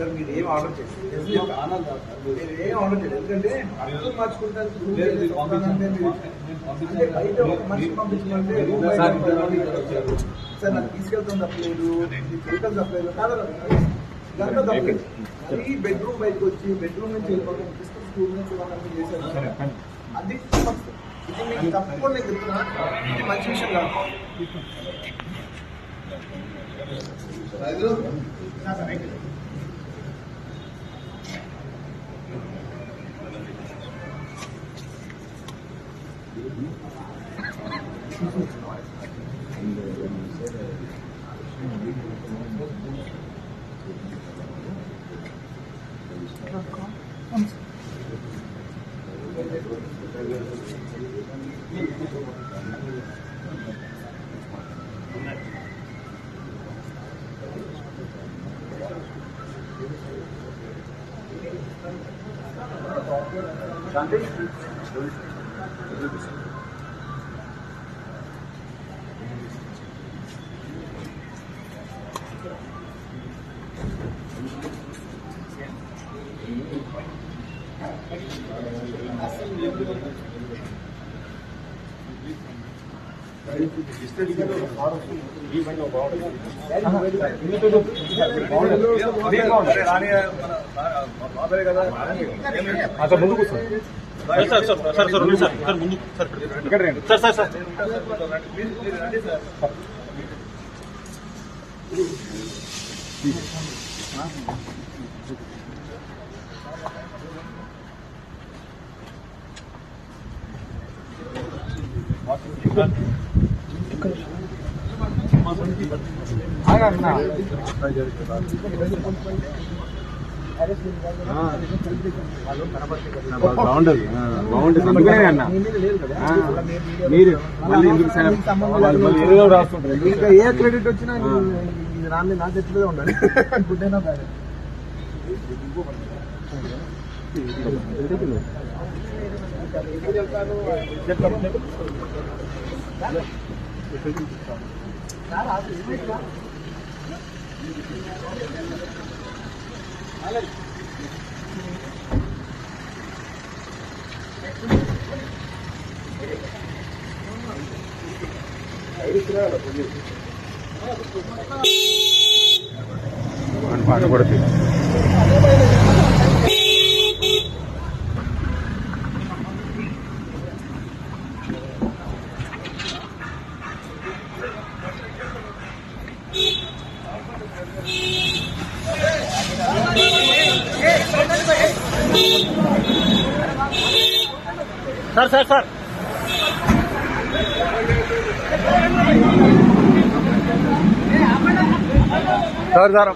Sir మీరు ఏం order చేస్తారు మీరు ఏం ఆర్డర్ చేయలేదు. ఎందుకంటే అర్థం మార్చుకుంటారు. అంటే బయట ఒక మనిషి పంపించమంటే సార్, నాకు తీసుకెళ్తాం తప్పలేదు. చేయటం తప్పలేదు. కాదు. దాంట్లో తప్పలేదు. మరీ బెడ్రూమ్ బయటకు వచ్చి బెడ్రూమ్ నుంచి వెళ్ళిపోతాం స్కూల్ నుంచి వాళ్ళని చేశారు. అది. ఇది మీకు తప్పకుండా నేను చెప్తున్నా. ఇది మంచి విషయం కాదు. నా సార్, రైట్. అసలు ముందు కూర్చో sir sir sir sir sir ఉంది సార్ సార్ ముందు సార్ ఇక్కడ రండి సార్ సార్ సార్ ఆగన్నా. బాగుంటది ఆ, బాగుంటది అందుకనే అన్న ఆ, మీరు. మళ్ళీ ఎందుకు సరే? వాళ్ళు మళ్ళీ ఏదో రాస్తుంటారు. ఇంకా ఏ క్రెడిట్ వచ్చినా ఇది రాని నా చేతిలో ఉండాలి. గుడ్ అయినా బ్యాడ్ అని పాట పడుతుంది sir sir sir. Sir sir